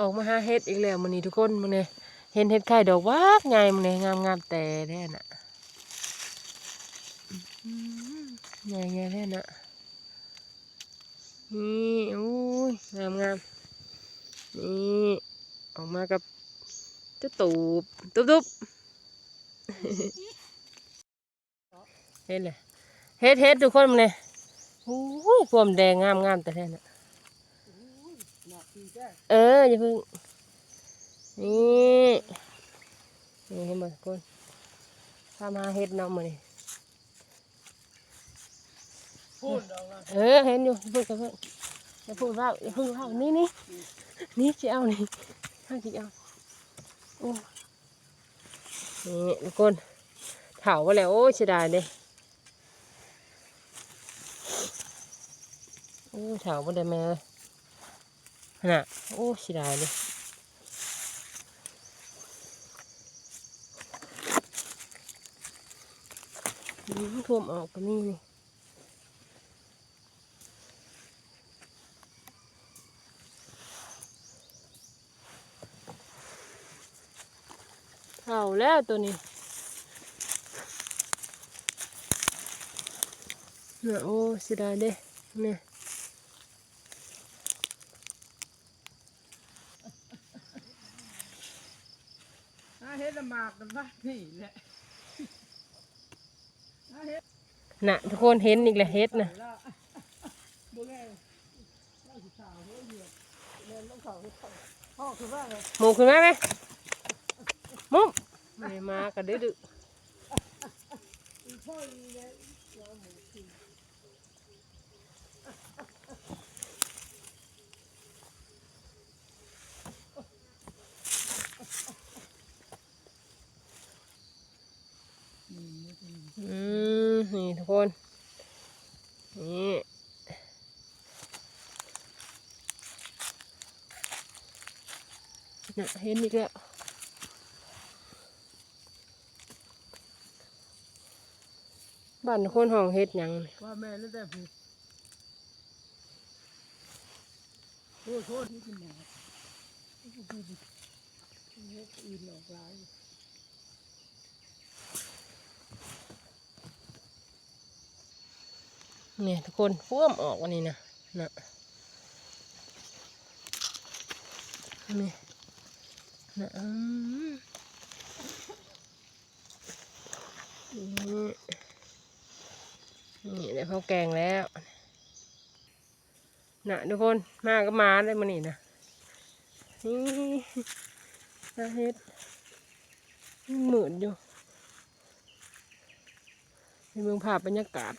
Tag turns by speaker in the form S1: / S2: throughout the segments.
S1: ออกมาหาเห็ดอีกแล้วมันนี้ทุกคนมันเนี่ยเห็นเห็ดไข่ดอกวากไงมันเนี่ยงามงามแต่แน่น่ะใหญ่ใหญ่แน่น่ะนี่โอ้ยงามงามนี่ออกมากับเจ้าตูบตุบตุบเห็ดเลยเห็ดเห็ดทุกคนมันเนี่ยโอ้ยพวมแดงงามงามแต่แน่น่ะ เอออย่าเพิ่ง นี่นี่ให้หมดคนพามาเฮ็ดน้องมานี่
S2: เอาละ
S1: เออเห็นอยู่อย่าเพิ่งอย่าเพิ่งอย่าพูดว่าอย่าเพิ่งว่านี่นี่นี่จะเอานี่ข้างที่เอาโอ้นี่ทุกคนเถาไปแล้วโอ้เสียดายเด้โอ้เถาไปได้แม่เลย น่ะ โอ้ยเสียดายเลยอืมท่วมออกก็มีนี่เผาแล้วตัวนี้เนี่ยโอ้เสิได้เด้เนี่ย
S2: ถ้าเฮ็ ดละหมากกันปะนี่แหละถ้าเฮ็ด
S1: น่ะทุกคนเห็นอีกแล้วเฮ็ดน่ะ
S2: ละบ่แม่ว่าสิสาวเฮ้ยเหยียบแม่นต้องเขาพ่อคือว่าไง
S1: หมูขึ้นมาไหมมุ้มไม่มากันดื้อดื้อ
S2: อีพ่ออีเนี่ยเราหมูกิน
S1: อืมนี่ทุก คน นี่นะเห็นอีกแล้วบ้านคนห้องเฮ็ดหยัง
S2: ว่าแม่นั่นแต่ผู้โอ้โทษนี่กินหมาเฮ็ดอื่นออกหลาย
S1: เนี่ยทุกคนพ่วมออกวันนี้นะน่ะนี่น่ะอืมนี่นี่เดี๋ยวเขาแกงแล้วน่ะทุกคนมาก็มาได้มานี่นะนี่นาเฮ็ดเหมือนอยู่ในเมืองภาพบรรยากาศ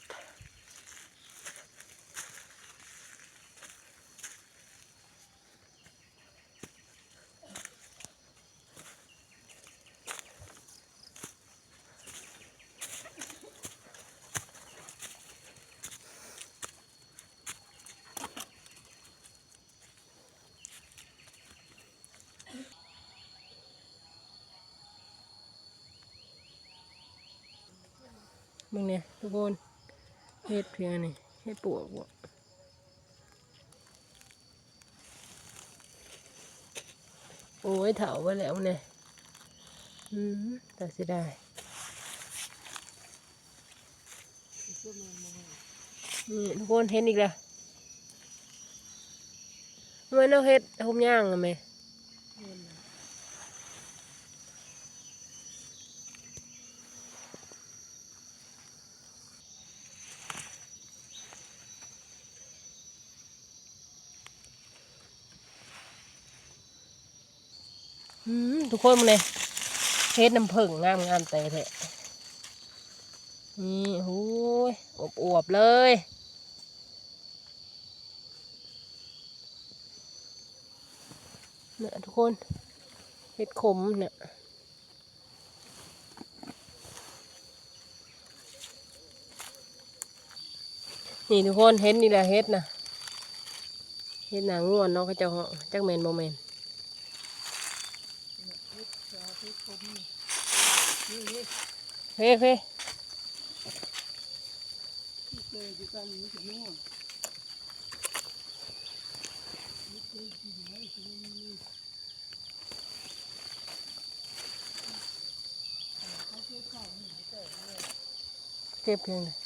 S1: มึงเนี่ยทุกคนเฮ็ดเพียงนี่เฮ็ดปวกบ่โอ้ยเถาไปแล้วเนี่ยอืมแต่เสิได้นี่ทุกคนเห็นอีกแล้วทำไมเราเฮ็ดหุมย่างอะแม่อืม ทุกคนมึงเนี่ยเฮ็ดน้ำผึ้งงามงามแต่แท้นี่โอ้ยอบอวบเลยเนี่ยทุกคนเฮ็ดขมเนี่ยนี่ทุกคนเห็นนี่แหละเฮ็ดนะเฮ็ดหนาง่วนเนาะเขาเจ้าเหาะจักแมนโมเมน เฮ้เฮ้เก็บเพียงเลย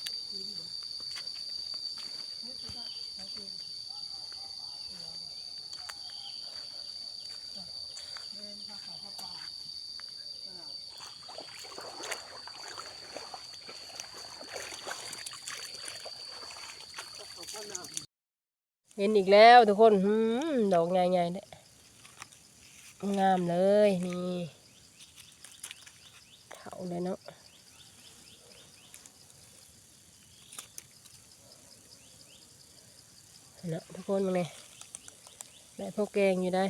S1: เห็นอีกแล้วทุกคนหืมดอกใหญ่ๆเนี่ยงามเลยนี่เถาเลยเนาะเนาะทุกคนมาเลยได้พวกแกงอยู่ได้